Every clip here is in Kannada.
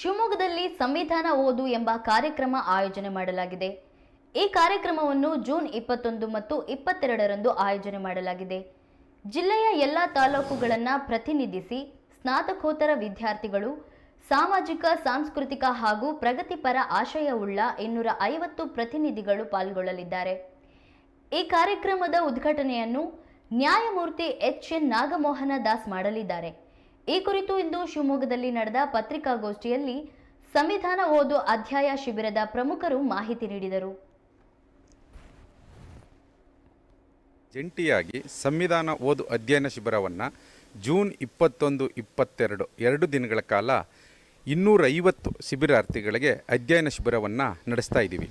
ಶಿವಮೊಗ್ಗದಲ್ಲಿ ಸಂವಿಧಾನ ಓದು ಎಂಬ ಕಾರ್ಯಕ್ರಮ ಆಯೋಜನೆ ಮಾಡಲಾಗಿದೆ. ಈ ಕಾರ್ಯಕ್ರಮವನ್ನು ಜೂನ್ ಇಪ್ಪತ್ತೊಂದು ಮತ್ತು ಇಪ್ಪತ್ತೆರಡರಂದು ಆಯೋಜನೆ ಮಾಡಲಾಗಿದೆ. ಜಿಲ್ಲೆಯ ಎಲ್ಲ ತಾಲೂಕುಗಳನ್ನು ಪ್ರತಿನಿಧಿಸಿ ಸ್ನಾತಕೋತ್ತರ ವಿದ್ಯಾರ್ಥಿಗಳು ಸಾಮಾಜಿಕ, ಸಾಂಸ್ಕೃತಿಕ ಹಾಗೂ ಪ್ರಗತಿಪರ ಆಶಯವುಳ್ಳ ಇನ್ನೂರ ಐವತ್ತು ಪ್ರತಿನಿಧಿಗಳು ಪಾಲ್ಗೊಳ್ಳಲಿದ್ದಾರೆ. ಈ ಕಾರ್ಯಕ್ರಮದ ಉದ್ಘಾಟನೆಯನ್ನು ನ್ಯಾಯಮೂರ್ತಿ ಎಚ್ ಎನ್ ನಾಗಮೋಹನ ದಾಸ್ ಮಾಡಲಿದ್ದಾರೆ. ಈ ಕುರಿತು ಇಂದು ಶಿವಮೊಗ್ಗದಲ್ಲಿ ನಡೆದ ಪತ್ರಿಕಾಗೋಷ್ಠಿಯಲ್ಲಿ ಸಂವಿಧಾನ ಓದು ಅಧ್ಯಾಯ ಶಿಬಿರದ ಪ್ರಮುಖರು ಮಾಹಿತಿ ನೀಡಿದರು. ಜಂಟಿಯಾಗಿ ಸಂವಿಧಾನ ಓದು ಅಧ್ಯಯನ ಶಿಬಿರವನ್ನು ಜೂನ್ ಇಪ್ಪತ್ತೊಂದು, ಇಪ್ಪತ್ತೆರಡು, ಎರಡು ದಿನಗಳ ಕಾಲ ಇನ್ನೂರೈವತ್ತು ಶಿಬಿರಾರ್ಥಿಗಳಿಗೆ ಅಧ್ಯಯನ ಶಿಬಿರವನ್ನು ನಡೆಸ್ತಾ ಇದ್ದೀವಿ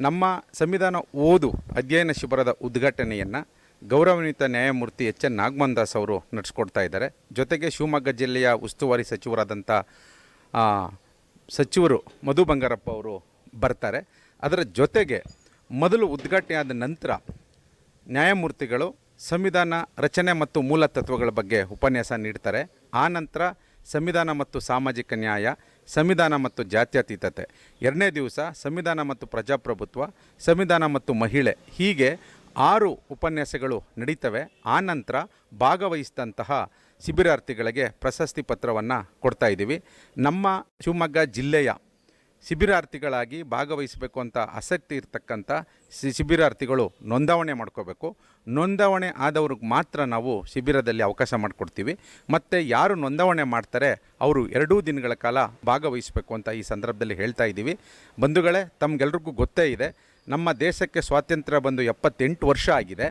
ನಮ್ಮ ಸಂವಿಧಾನ ಓದು ಅಧ್ಯಯನ ಶಿಬಿರದ ಉದ್ಘಾಟನೆಯನ್ನು ಗೌರವಾನ್ವಿತ ನ್ಯಾಯಮೂರ್ತಿ ಎಚ್ ಎನ್ ನಾಗಮನ್ ದಾಸ್ ಅವರು ನಡೆಸ್ಕೊಡ್ತಾ ಇದ್ದಾರೆ. ಜೊತೆಗೆ ಶಿವಮೊಗ್ಗ ಜಿಲ್ಲೆಯ ಉಸ್ತುವಾರಿ ಸಚಿವರಾದಂಥ ಸಚಿವರು ಮಧು ಬಂಗಾರಪ್ಪ ಅವರು ಬರ್ತಾರೆ. ಅದರ ಜೊತೆಗೆ ಮೊದಲು ಉದ್ಘಾಟನೆ ಆದ ನಂತರ ನ್ಯಾಯಮೂರ್ತಿಗಳು ಸಂವಿಧಾನ ರಚನೆ ಮತ್ತು ಮೂಲ ತತ್ವಗಳ ಬಗ್ಗೆ ಉಪನ್ಯಾಸ ನೀಡ್ತಾರೆ. ಆ ನಂತರ ಸಂವಿಧಾನ ಮತ್ತು ಸಾಮಾಜಿಕ ನ್ಯಾಯ, ಸಂವಿಧಾನ ಮತ್ತು ಜಾತ್ಯತೀತತೆ. ಎರಡನೇ ದಿವಸ ಸಂವಿಧಾನ ಮತ್ತು ಪ್ರಜಾಪ್ರಭುತ್ವ, ಸಂವಿಧಾನ ಮತ್ತು ಮಹಿಳೆ. ಹೀಗೆ ಆರು ಉಪನ್ಯಾಸಗಳು ನಡೀತವೆ. ಆ ನಂತರ ಭಾಗವಹಿಸಿದಂತಹ ಶಿಬಿರಾರ್ಥಿಗಳಿಗೆ ಪ್ರಶಸ್ತಿ ಪತ್ರವನ್ನು ಕೊಡ್ತಾ ಇದ್ದೀವಿ. ನಮ್ಮ ಶಿವಮೊಗ್ಗ ಜಿಲ್ಲೆಯ ಶಿಬಿರಾರ್ಥಿಗಳಾಗಿ ಭಾಗವಹಿಸಬೇಕು ಅಂತ ಆಸಕ್ತಿ ಇರತಕ್ಕಂಥ ಶಿಬಿರಾರ್ಥಿಗಳು ನೋಂದಾವಣೆ ಮಾಡ್ಕೋಬೇಕು. ನೋಂದಾವಣೆ ಆದವ್ರಿಗೆ ಮಾತ್ರ ನಾವು ಶಿಬಿರದಲ್ಲಿ ಅವಕಾಶ ಮಾಡಿಕೊಡ್ತೀವಿ. ಮತ್ತು ಯಾರು ನೋಂದಾವಣೆ ಮಾಡ್ತಾರೆ ಅವರು ಎರಡೂ ದಿನಗಳ ಕಾಲ ಭಾಗವಹಿಸಬೇಕು ಅಂತ ಈ ಸಂದರ್ಭದಲ್ಲಿ ಹೇಳ್ತಾ ಇದ್ದೀವಿ. ಬಂಧುಗಳೇ, ತಮಗೆಲ್ರಿಗೂ ಗೊತ್ತೇ ಇದೆ. ನಮ್ಮ ದೇಶಕ್ಕೆ ಸ್ವಾತಂತ್ರ್ಯ ಬಂದು ಎಪ್ಪತ್ತೆಂಟು ವರ್ಷ ಆಗಿದೆ.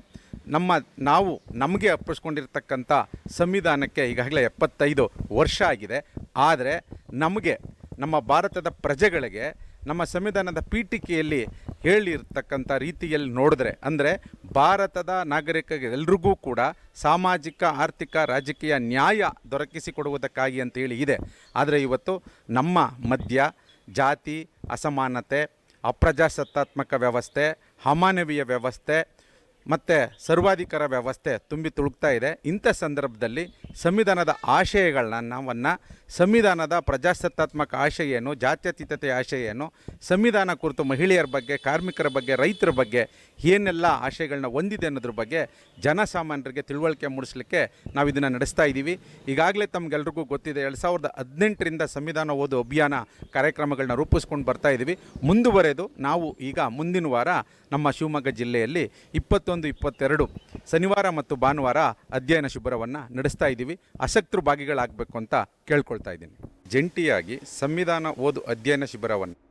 ನಮ್ಮ, ನಾವು ನಮಗೆ ಅಪ್ಪಿಸ್ಕೊಂಡಿರ್ತಕ್ಕಂಥ ಸಂವಿಧಾನಕ್ಕೆ ಈಗಾಗಲೇ ಎಪ್ಪತ್ತೈದು ವರ್ಷ ಆಗಿದೆ. ಆದರೆ ನಮಗೆ, ನಮ್ಮ ಭಾರತದ ಪ್ರಜೆಗಳಿಗೆ ನಮ್ಮ ಸಂವಿಧಾನದ ಪೀಠಿಕೆಯಲ್ಲಿ ಹೇಳಿರ್ತಕ್ಕಂಥ ರೀತಿಯಲ್ಲಿ ನೋಡಿದ್ರೆ, ಅಂದರೆ ಭಾರತದ ನಾಗರಿಕರೆಲ್ಲರಿಗೂ ಕೂಡ ಸಾಮಾಜಿಕ, ಆರ್ಥಿಕ, ರಾಜಕೀಯ ನ್ಯಾಯ ದೊರಕಿಸಿಕೊಡುವುದಕ್ಕಾಗಿ ಅಂತೇಳಿ ಇದೆ. ಆದರೆ ಇವತ್ತು ನಮ್ಮ ಮಧ್ಯ ಜಾತಿ, ಅಸಮಾನತೆ ಅಪ್ರಜಾಸತ್ತಾತ್ಮಕ ವ್ಯವಸ್ಥೆ ಅಮಾನವೀಯ ವ್ಯವಸ್ಥೆ ಮತ್ತು ಸರ್ವಾಧಿಕಾರ ವ್ಯವಸ್ಥೆ ತುಂಬಿ ತುಳುಕ್ತಾ ಇದೆ. ಇಂಥ ಸಂದರ್ಭದಲ್ಲಿ ಸಂವಿಧಾನದ ಆಶಯಗಳನ್ನ ನಾವನ್ನು ಸಂವಿಧಾನದ ಪ್ರಜಾಸತ್ತಾತ್ಮಕ ಆಶಯ ಏನು ಜಾತ್ಯತೀತತೆಯ ಆಶಯ ಏನು ಸಂವಿಧಾನ ಕುರಿತು ಮಹಿಳೆಯರ ಬಗ್ಗೆ, ಕಾರ್ಮಿಕರ ಬಗ್ಗೆ, ರೈತರ ಬಗ್ಗೆ ಏನೆಲ್ಲ ಆಶಯಗಳನ್ನ ಹೊಂದಿದೆ ಅನ್ನೋದ್ರ ಬಗ್ಗೆ ಜನಸಾಮಾನ್ಯರಿಗೆ ತಿಳುವಳಿಕೆ ಮೂಡಿಸಲಿಕ್ಕೆ ನಾವು ಇದನ್ನು ನಡೆಸ್ತಾ ಇದ್ದೀವಿ ಈಗಾಗಲೇ ತಮಗೆಲ್ರಿಗೂ ಗೊತ್ತಿದೆ, ಎರಡು ಸಾವಿರದ ಹದಿನೆಂಟರಿಂದ ಸಂವಿಧಾನ ಓದು ಅಭಿಯಾನ ಕಾರ್ಯಕ್ರಮಗಳನ್ನ ರೂಪಿಸ್ಕೊಂಡು ಬರ್ತಾ ಇದ್ದೀವಿ ಮುಂದುವರೆದು ನಾವು ಈಗ ಮುಂದಿನ ವಾರ ನಮ್ಮ ಶಿವಮೊಗ್ಗ ಜಿಲ್ಲೆಯಲ್ಲಿ ಇಪ್ಪತ್ತೊಂದು, ಇಪ್ಪತ್ತೆರಡು ಶನಿವಾರ ಮತ್ತು ಭಾನುವಾರ ಅಧ್ಯಯನ ಶಿಬಿರವನ್ನು ನಡೆಸ್ತಾ ಇದ್ದೀವಿ. ಅಶಕ್ತೃ ಭಾಗಿಗಳಾಗಬೇಕು ಅಂತ ಕೇಳ್ಕೊಳ್ತಾ ಇದ್ದೀನಿ. ಜಂಟಿಯಾಗಿ ಸಂವಿಧಾನ ಓದು ಅಧ್ಯಯನ ಶಿಬಿರವನ್ನು